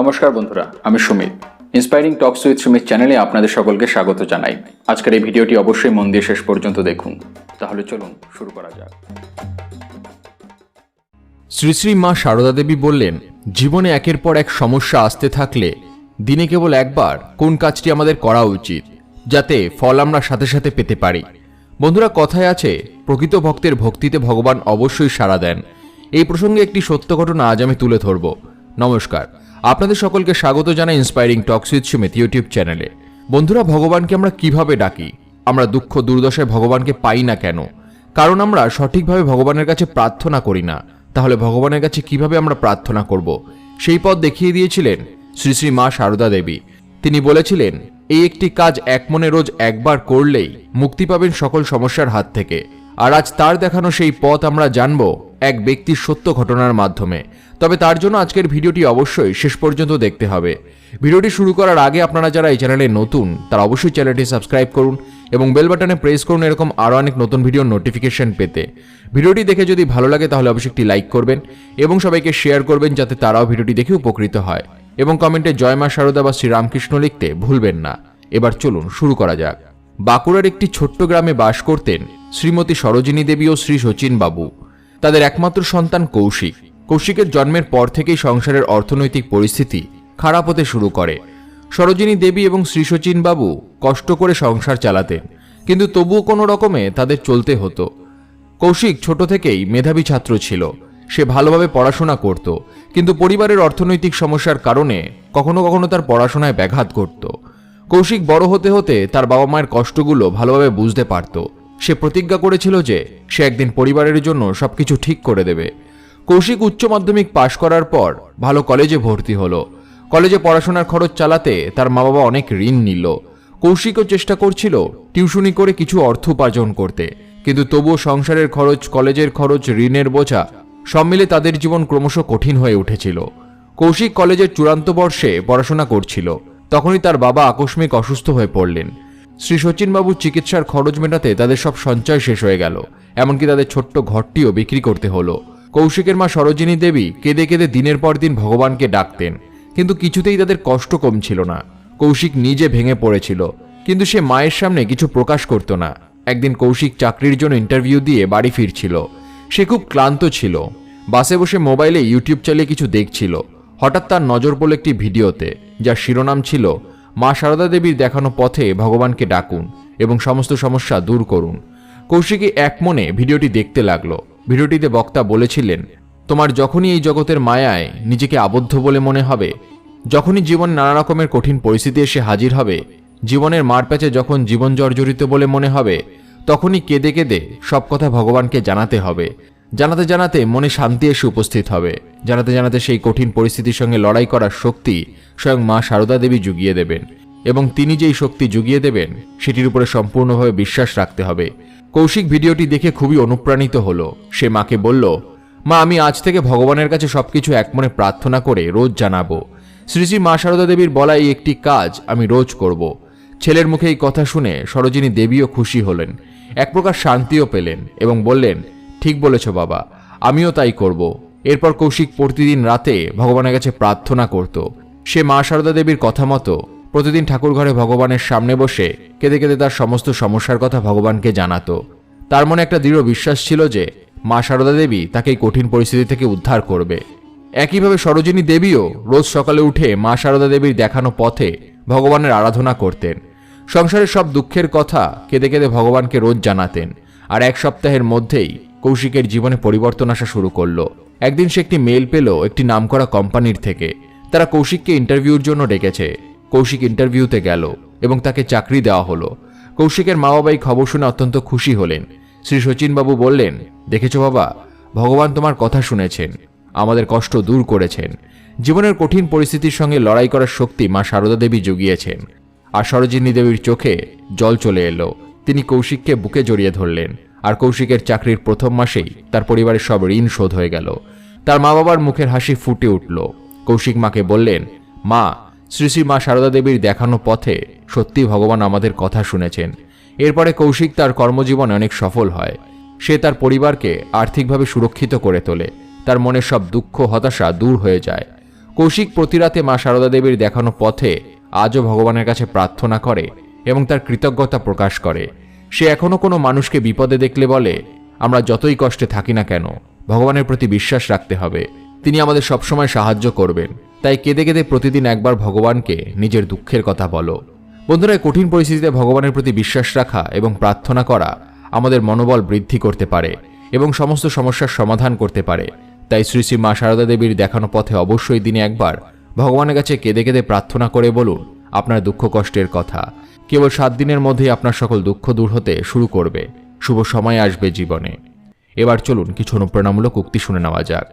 নমস্কার বন্ধুরা, আমি Sumit. Inspiring talks with Sumit চ্যানেলে আপনাদের সকলকে স্বাগত জানাই। আজকের এই ভিডিওটি অবশ্যই মন দিয়ে শেষ পর্যন্ত দেখুন। তাহলে চলুন শুরু করা যাক। শ্রী শ্রী মা সারদা দেবী বললেন, জীবনে একের পর এক সমস্যা আসতে থাকলে দিনে কেবল একবার কোন কাজটি আমাদের করা উচিত, যাতে ফল আমরা সাথে সাথে পেতে পারি? বন্ধুরা, কথায় আছে, প্রকৃত ভক্তের ভক্তিতে ভগবান অবশ্যই সাড়া দেন। এই প্রসঙ্গে একটি সত্য ঘটনা আজ আমি তুলে ধরব। নমস্কার। আপনাদের সকলকে স্বাগত জানাই inspiring talks with Sumit YouTube চ্যানেলে বন্ধুরা, ভগবানকে আমরা কীভাবে ডাকি? আমরা দুঃখ, দুর্দশায় ভগবানকে পাই না কেন? কারণ আমরা সঠিকভাবে ভগবানের কাছে প্রার্থনা করি না। তাহলে ভগবানের কাছে কীভাবে আমরা প্রার্থনা করব? সেই পথ দেখিয়ে দিয়েছিলেন শ্রী শ্রী মা সারদা দেবী। তিনি বলেছিলেন, এই একটি কাজ এক মনে রোজ একবার করলেই মুক্তি পাবেন সকল সমস্যার হাত থেকে। আর আজ তার দেখানো সেই পথ আমরা জানব এক ব্যক্তির সত্য ঘটনার মাধ্যমে। তবে তার জন্য আজকের ভিডিওটি অবশ্যই শেষ পর্যন্ত দেখতে হবে। ভিডিওটি শুরু করার আগে আপনারা যারা এই চ্যানেলে নতুন, তারা অবশ্যই চ্যানেলটি সাবস্ক্রাইব করুন এবং বেল বাটনে প্রেস করুন এরকম আরও অনেক নতুন ভিডিওর নোটিফিকেশন পেতে। ভিডিওটি দেখে যদি ভালো লাগে তাহলে অবশ্যই একটি লাইক করবেন এবং সবাইকে শেয়ার করবেন যাতে তারাও ভিডিওটি দেখে উপকৃত হয়। এবং কমেন্টে জয় মা শারদা বা শ্রীরামকৃষ্ণ লিখতে ভুলবেন না। এবার চলুন, শুরু করা যাক। বাঁকুড়ার একটি ছোট্ট গ্রামে বাস করতেন শ্রীমতী সরোজিনী দেবী ও শ্রী শচীন বাবু। তাদের একমাত্র সন্তান কৌশিক। কৌশিকের জন্মের পর থেকেই সংসারের অর্থনৈতিক পরিস্থিতি খারাপ হতে শুরু করে। সরোজিনী দেবী এবং শ্রী বাবু কষ্ট করে সংসার চালাতেন, কিন্তু তবুও কোনো রকমে তাদের চলতে হতো। কৌশিক ছোট থেকেই মেধাবী ছাত্র ছিল। সে ভালোভাবে পড়াশোনা করত, কিন্তু পরিবারের অর্থনৈতিক সমস্যার কারণে কখনো কখনো তার পড়াশোনায় ব্যাঘাত ঘটত। কৌশিক বড় হতে হতে তার বাবা মায়ের কষ্টগুলো ভালোভাবে বুঝতে পারত। সে প্রতিজ্ঞা করেছিল যে সে একদিন পরিবারের জন্য সবকিছু ঠিক করে দেবে। কৌশিক উচ্চ মাধ্যমিক পাশ করার পর ভালো কলেজে ভর্তি হলো। কলেজে পড়াশোনার খরচ চালাতে তার মা বাবা অনেক ঋণ নিল। কৌশিকও চেষ্টা করছিল টিউশনি করে কিছু অর্থ উপার্জন করতে। কিন্তু তবুও সংসারের খরচ, কলেজের খরচ, ঋণের বোঝা সব মিলে তাদের জীবন ক্রমশ কঠিন হয়ে উঠেছিল। কৌশিক কলেজের চূড়ান্ত বর্ষে পড়াশোনা করছিল। তখনই তার বাবা আকস্মিক অসুস্থ হয়ে পড়লেন। শ্রী সচিনবাবুর চিকিৎসার খরচ মেটাতে তাদের সব সঞ্চয় শেষ হয়ে গেল। এমনকি তাদের ছোট্ট ঘরটিও বিক্রি করতে হলো। কৌশিকের মা সরোজিনী দেবী কেঁদে কেঁদে দিনের পর দিন ভগবানকে ডাকতেন। কিন্তু কিছুতেই তাদের কষ্ট কমছিল না। কৌশিক নিজে ভেঙে পড়েছিল। কিন্তু সে মায়ের সামনে কিছু প্রকাশ করত না। একদিন কৌশিক চাকরির জন্য ইন্টারভিউ দিয়ে বাড়ি ফিরছিল। সে খুব ক্লান্ত ছিল। বাসে বসে মোবাইলে ইউটিউব চালিয়ে কিছু দেখছিল। হঠাৎ তার নজর পড়ল একটি ভিডিওতে, যার শিরোনাম ছিল মা সারদা দেবীর দেখানো পথে ভগবানকে ডাকুন এবং সমস্ত সমস্যা দূর করুন। কৌশিকী এক মনে ভিডিওটি দেখতে লাগল। ভিডিওটিতে বক্তা বলেছিলেন, তোমার যখনই এই জগতের মায়ায় নিজেকে আবদ্ধ বলে মনে হবে, যখনই জীবন নানা রকমের কঠিন পরিস্থিতি এসে হাজির হবে, জীবনের মারপ্যাচে যখন জীবন জর্জরিত বলে মনে হবে, তখনই কেঁদে কেঁদে সব কথা ভগবানকে জানাতে হবে। জানাতে জানাতে মনে শান্তি এসে উপস্থিত হবে। জানাতে জানাতে সেই কঠিন পরিস্থিতির সঙ্গে লড়াই করার শক্তি স্বয়ং মা সারদা দেবী জুগিয়ে দেবেন এবং তিনি যেই শক্তি জুগিয়ে দেবেন, সেটির উপরে সম্পূর্ণভাবে বিশ্বাস রাখতে হবে। কৌশিক ভিডিওটি দেখে খুবই অনুপ্রাণিত হলো। সে মাকে বলল, মা, আমি আজ থেকে ভগবানের কাছে সবকিছু একমনে প্রার্থনা করে রোজ জানাব। শ্রী শ্রী মা সারদা দেবীর বলা এই একটি কাজ আমি রোজ করব। ছেলের মুখে এই কথা শুনে সরোজিনী দেবীও খুশি হলেন। এক প্রকার শান্তিও পেলেন এবং বললেন ঠিক বলেছ বাবা, আমিও তাই করব। এরপর কৌশিক প্রতিদিন রাতে ভগবানের কাছে প্রার্থনা করত। সে মা সারদা দেবীর কথা মতো প্রতিদিন ঠাকুরঘরে ভগবানের সামনে বসে কেঁদে কেঁদে তার সমস্ত সমস্যার কথা ভগবানকে জানাতো। তার মনে একটা দৃঢ় বিশ্বাস ছিল যে মা সারদা দেবী তাকে এই কঠিন পরিস্থিতি থেকে উদ্ধার করবে। একইভাবে সরোজিনী দেবীও রোজ সকালে উঠে মা সারদা দেবীর দেখানো পথে ভগবানের আরাধনা করতেন। সংসারের সব দুঃখের কথা কেঁদে কেঁদে ভগবানকে রোজ জানাতেন। আর এক সপ্তাহের মধ্যেই কৌশিকের জীবনে পরিবর্তন আসা শুরু করল। একদিন সে একটি মেল পেল একটি নামকরা কোম্পানির থেকে। তারা কৌশিককে ইন্টারভিউর জন্য ডেকেছে। কৌশিক ইন্টারভিউতে গেল এবং তাকে চাকরি দেওয়া হলো। কৌশিকের মা বাবাই খবর শুনে অত্যন্ত খুশি হলেন। শ্রী শচীনবাবু বললেন, দেখেছ বাবা, ভগবান তোমার কথা শুনেছেন। আমাদের কষ্ট দূর করেছেন। জীবনের কঠিন পরিস্থিতির সঙ্গে লড়াই করার শক্তি মা সারদা দেবী জুগিয়েছেন। আর সরোজিনী দেবীর চোখে জল চলে এলো। তিনি কৌশিককে বুকে জড়িয়ে ধরলেন। আর কৌশিকের চাকরির প্রথম মাসেই তার পরিবারের সব ঋণ শোধ হয়ে গেল। তার মা বাবার মুখের হাসি ফুটে উঠল। কৌশিক মাকে বললেন, মা শ্রী শ্রী মা সারদা দেবীর দেখানো পথে সত্যি ভগবান আমাদের কথা শুনেছেন। এরপরে কৌশিক তার কর্মজীবনে অনেক সফল হয়। সে তার পরিবারকে আর্থিকভাবে সুরক্ষিত করে তোলে। তার মনের সব দুঃখ, হতাশা দূর হয়ে যায়। কৌশিক প্রতিরাতে মা সারদা দেবীর দেখানো পথে আজও ভগবানের কাছে প্রার্থনা করে এবং তার কৃতজ্ঞতা প্রকাশ করে। সে এখনও কোনো মানুষকে বিপদে দেখলে বলে, আমরা যতই কষ্টে থাকি না কেন, ভগবানের প্রতি বিশ্বাস রাখতে হবে। তিনি আমাদের সবসময় সাহায্য করবেন। তাই কেঁদে কেঁদে প্রতিদিন একবার ভগবানকে নিজের দুঃখের কথা বলো। বন্ধুরা কঠিন পরিস্থিতিতে ভগবানের প্রতি বিশ্বাস রাখা এবং প্রার্থনা করা আমাদের মনোবল বৃদ্ধি করতে পারে এবং সমস্ত সমস্যার সমাধান করতে পারে। তাই শ্রী শ্রী মা সারদা দেবীর দেখানো পথে অবশ্যই দিনে একবার ভগবানের কাছে কেঁদে কেঁদে প্রার্থনা করে বলুন, আপনার দুঃখ কষ্টের কথা। কেবল সাত দিনের মধ্যেই আপনার সকল দুঃখ দূর হতে শুরু করবে। শুভ সময় আসবে জীবনে। এবার চলুন কিছু অনুপ্রেরণামূলক উক্তি শুনে নেওয়া যাক।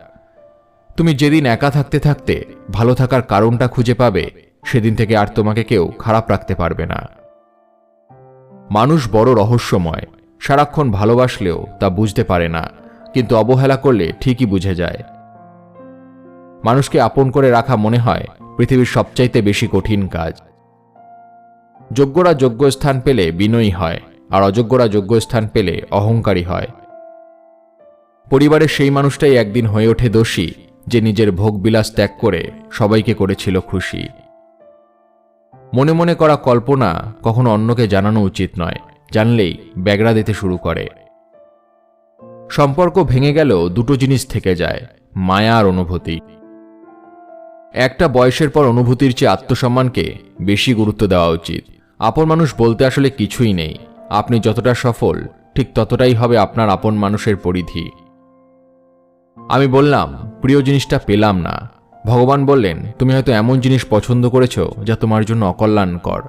তুমি যেদিন একা থাকতে থাকতে ভালো থাকার কারণটা খুঁজে পাবে, সেদিন থেকে আর তোমাকে কেউ খারাপ রাখতে পারবে না। মানুষ বড় রহস্যময়, সারাক্ষণ ভালোবাসলেও তা বুঝতে পারে না, কিন্তু অবহেলা করলে ঠিকই বুঝে যায়। মানুষকে আপন করে রাখা মনে হয় পৃথিবীর সবচাইতে বেশি কঠিন কাজ। যোগ্যরা যোগ্য স্থান পেলে বিনয়ী হয়, আর অযোগ্যরা যোগ্য স্থান পেলে অহংকারী হয়। পরিবারের সেই মানুষটাই একদিন হয়ে ওঠে দোষী, যে নিজের ভোগবিলাস ত্যাগ করে সবাইকে করেছিল খুশি। মনে মনে করা কল্পনা কখনো অন্যকে জানানো উচিত নয়, জানলেই ব্যাগরা দিতে শুরু করে। সম্পর্ক ভেঙে গেলেও দুটো জিনিস থেকে যায়, মায়া আর অনুভূতি। একটা বয়সের পর অনুভূতির চেয়ে আত্মসম্মানকে বেশি গুরুত্ব দেওয়া উচিত। আপন মানুষ বলতে আসলে কিছুই নেই। আপনি যতটা সফল, ঠিক ততটাই হবে আপনার আপন মানুষের পরিধি। আমি বললাম, প্রিয় জিনিসটা পেলাম না। ভগবান বললেন, তুমি হয়তো এমন জিনিস পছন্দ করেছ যা তোমার জন্য অকল্যাণকর।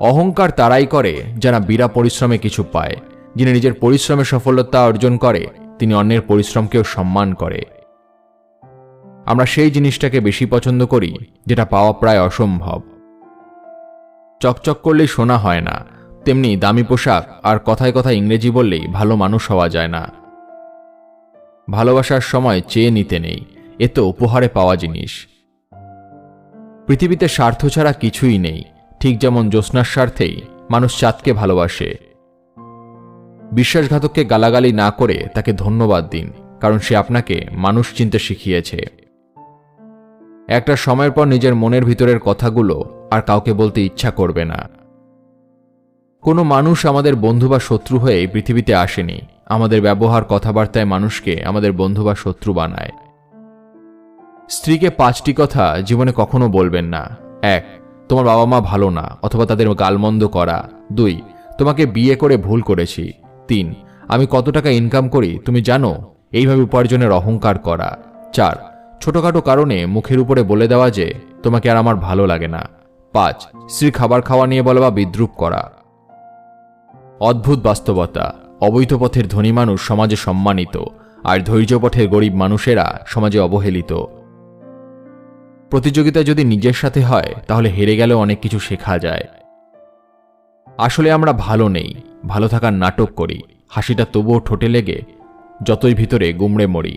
অহংকার তারাই করে যারা বিরা পরিশ্রমে কিছু পায়। যিনি নিজের পরিশ্রমে সফলতা অর্জন করে, তিনি অন্যের পরিশ্রমকেও সম্মান করে। আমরা সেই জিনিসটাকে বেশি পছন্দ করি, যেটা পাওয়া প্রায় অসম্ভব। চকচক করলেই শোনা হয় না। তেমনি দামি পোশাক আর কথায় কথায় ইংরেজি বললেই ভালো মানুষ হওয়া যায় না। ভালোবাসার সময় চেয়ে নিতে নেই। এ তো উপহারে পাওয়া জিনিস। পৃথিবীতে স্বার্থ ছাড়া কিছুই নেই। ঠিক যেমন জ্যোৎস্নার স্বার্থেই মানুষ চাঁদকে ভালোবাসে। বিশ্বাসঘাতককে গালাগালি না করে তাকে ধন্যবাদ দিন, কারণ সে আপনাকে মানুষ চিনতে শিখিয়েছে। একটা সময়ের পর নিজের মনের ভিতরের কথাগুলো আর কাউকে বলতে ইচ্ছা করবে না। কোনো মানুষ আমাদের বন্ধু বা শত্রু হয়ে পৃথিবীতে আসেনি। আমাদের ব্যবহার কথাবার্তায় মানুষকে আমাদের বন্ধু বা শত্রু বানায়। স্ত্রীকে পাঁচটি কথা জীবনে কখনো বলবেন না। এক, তোমার বাবা মা ভালো না, অথবা তাদের গালমন্দ করা। দুই, তোমাকে বিয়ে করে ভুল করেছি। তিন, আমি কত টাকা ইনকাম করি, তুমি জানো? এইভাবে উপার্জনের অহংকার করা। চার ছোটখাটো কারণে মুখের উপরে বলে দেওয়া যে, তোমাকে আর আমার ভালো লাগে না। পাঁচ স্ত্রী খাবার খাওয়া নিয়ে বলা বা বিদ্রুপ করা। অদ্ভুত বাস্তবতা। অবৈধ পথের ধনী মানুষ সমাজে সম্মানিত, আর ধৈর্য পথের গরিব মানুষেরা সমাজে অবহেলিত। প্রতিযোগিতা যদি নিজের সাথে হয়, তাহলে হেরে গেলেও অনেক কিছু শেখা যায়। আসলে আমরা ভালো নেই, ভালো থাকার নাটক করি, হাসিটা তবুও ঠোঁটে লেগে, যতই ভিতরে গুমড়ে মরি।